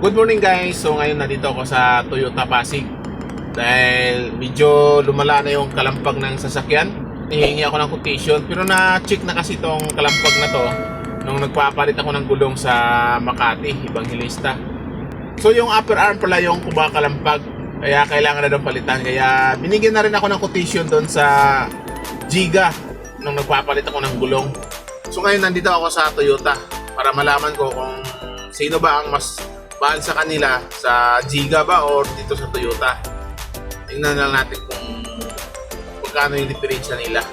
Good morning guys! So ngayon nandito ako sa Toyota Pasig dahil medyo lumala na yung kalampag ng sasakyan. Hihingi ako ng quotation pero na-check na kasi tong kalampag na to nung nagpapalit ako ng gulong sa Makati, Evangelista. So yung upper arm pala yung kumakalampag kaya kailangan na daw palitan. Kaya binigyan na rin ako ng quotation doon sa Giga nung nagpapalit ako ng gulong. So ngayon nandito ako sa Toyota para malaman ko kung sino ba ang mas mahal sa kanila sa Giga ba or dito sa Toyota. Tingnan na lang natin kung magkano yung diferensya nila.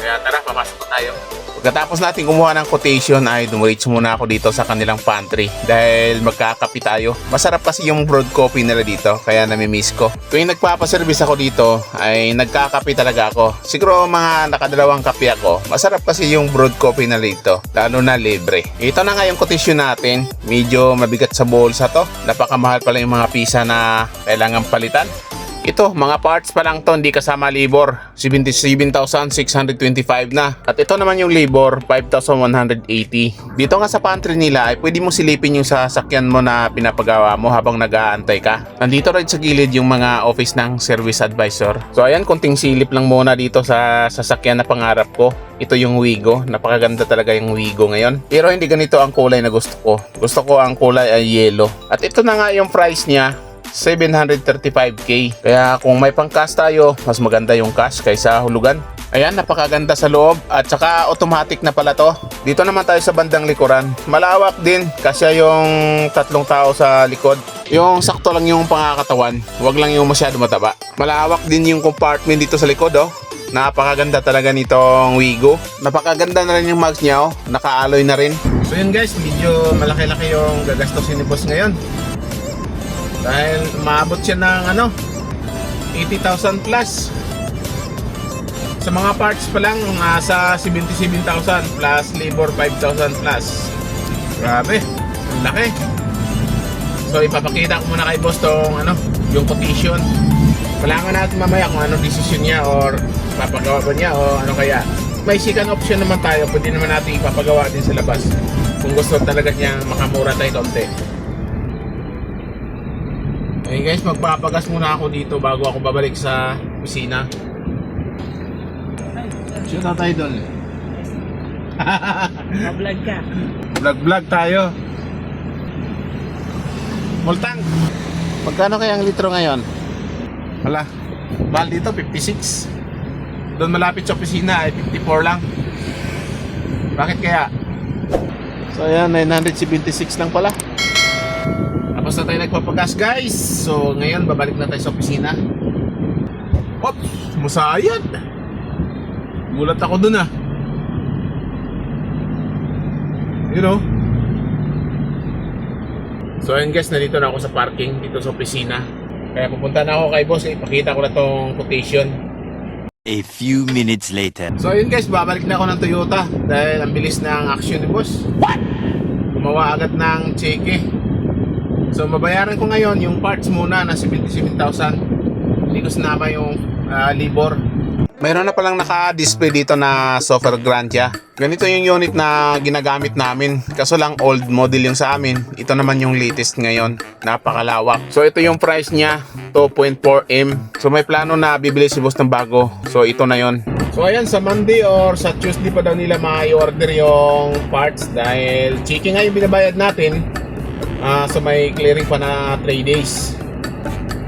Kaya tara, papasok tayo. Pagkatapos natin kumuha ng quotation ay dumiretso muna ako dito sa kanilang pantry dahil magkakapi tayo. Masarap kasi yung broad coffee nila dito kaya namimiss ko. Tuwing nagpapaservice ako dito ay nagkakapi talaga ako. Siguro mga nakadalawang kape ako. Masarap kasi yung broad coffee na dito lalo na libre. Ito na nga yung quotation natin. Medyo mabigat sa bulsa to. Napakamahal pala yung mga pisa na kailangan palitan. Ito, mga parts pa lang to, hindi kasama labor. 77,625 na. At ito naman yung labor, 5,180. Dito nga sa pantry nila ay pwede mo silipin yung sasakyan mo na pinapagawa mo habang nag-aantay ka. Nandito rin sa gilid yung mga office ng service advisor. So ayan, konting silip lang muna dito sa sasakyan na pangarap ko. Ito yung Wigo. Napakaganda talaga yung Wigo ngayon. Pero hindi ganito ang kulay na gusto ko. Gusto ko ang kulay ay yellow. At ito na nga yung price niya. 735k. Kaya kung may pang-cash tayo, mas maganda yung cash kaysa hulugan. Ayan, napakaganda sa loob at saka automatic na pala to. Dito naman tayo sa bandang likuran. Malawak din kasi yung tatlong tao sa likod. Yung sakto lang yung pangakatawan, wag lang yung masyado mataba. Malawak din yung compartment dito sa likod oh. Napakaganda talaga nitong Wigo. Napakaganda na rin yung mags niya oh. Naka-alloy na rin. So yun guys, medyo malaki-laki yung gagastosin ni boss ngayon. Dahil maabot siya ng ano 80,000 plus. Sa mga parts pa lang nasa 77,000 plus labor 5,000 plus. Grabe, ang laki. So ipapakita ko muna kay boss tong ano, yung quotation Kailangan natin mamaya kung anong decision niya or papagawa ba niya o ano kaya. May second option naman tayo, pwede naman natin ipapagawa din sa labas. Kung gusto talaga niya makamura tayo konti Ayun guys, magpapagas muna ako dito bago ako babalik sa kusina. Shoot out idol. Mablog ka. Vlog vlog tayo. Multang. Magkano kaya ang litro ngayon? Wala. Mahal dito 56. Doon malapit sa opisina ay 54 lang. Bakit kaya? So ayan, 976 lang pala. Tapos na tayo nagpapagas guys. So ngayon babalik na tayo sa opisina. Oops! Musayad! Gulat ako dun ah. You know? So ayun guys, nandito na ako sa parking dito sa opisina. Kaya pupunta na ako kay boss, eh, ipakita ko na tong quotation. A few minutes later. So ayun guys, babalik na ako ng Toyota dahil ang bilis ng action ni boss. What? Gumawa agad ng cheque. So mabayaran ko ngayon yung parts muna na 77,000. Hindi ko sinama yung ah, labor. Mayroon na palang naka-display dito na software Grandia. Ganito yung unit na ginagamit namin. Kaso lang old model yung sa amin. Ito naman yung latest ngayon. Napakalawak. So ito yung price niya. 2.4M. So may plano na bibili si boss ng bago. So ito na yon. So ayan, sa Monday or sa Tuesday pa daw nila ma-order yung parts dahil chicken nga yung binabayad natin. Ah, so may clearing pa na 3 days.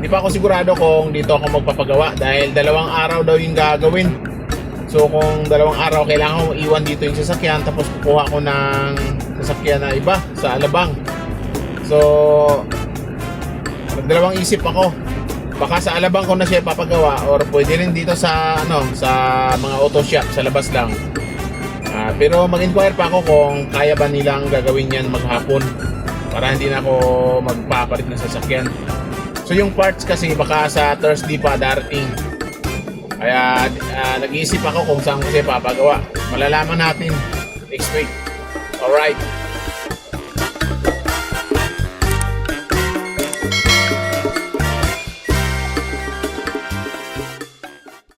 Hindi pa ako sigurado kung dito ako magpapagawa dahil dalawang araw daw yung gagawin. So kung dalawang araw kailangan ko iwan dito yung sasakyan tapos kukuha ko ng sasakyan na iba sa Alabang. So nagdalawang isip ako. Baka sa Alabang ko na siya papagawa or pwede rin dito sa ano sa mga auto shop sa labas lang. Ah, pero mag-inquire pa ako kung kaya ba nilang gagawin yan maghapon para hindi na ako magpapalit ng sasakyan. So yung parts kasi baka sa Thursday pa darating. Kaya ah, nag-iisip ako kung saan ko siya papagawa. Malalaman natin next week. Alright.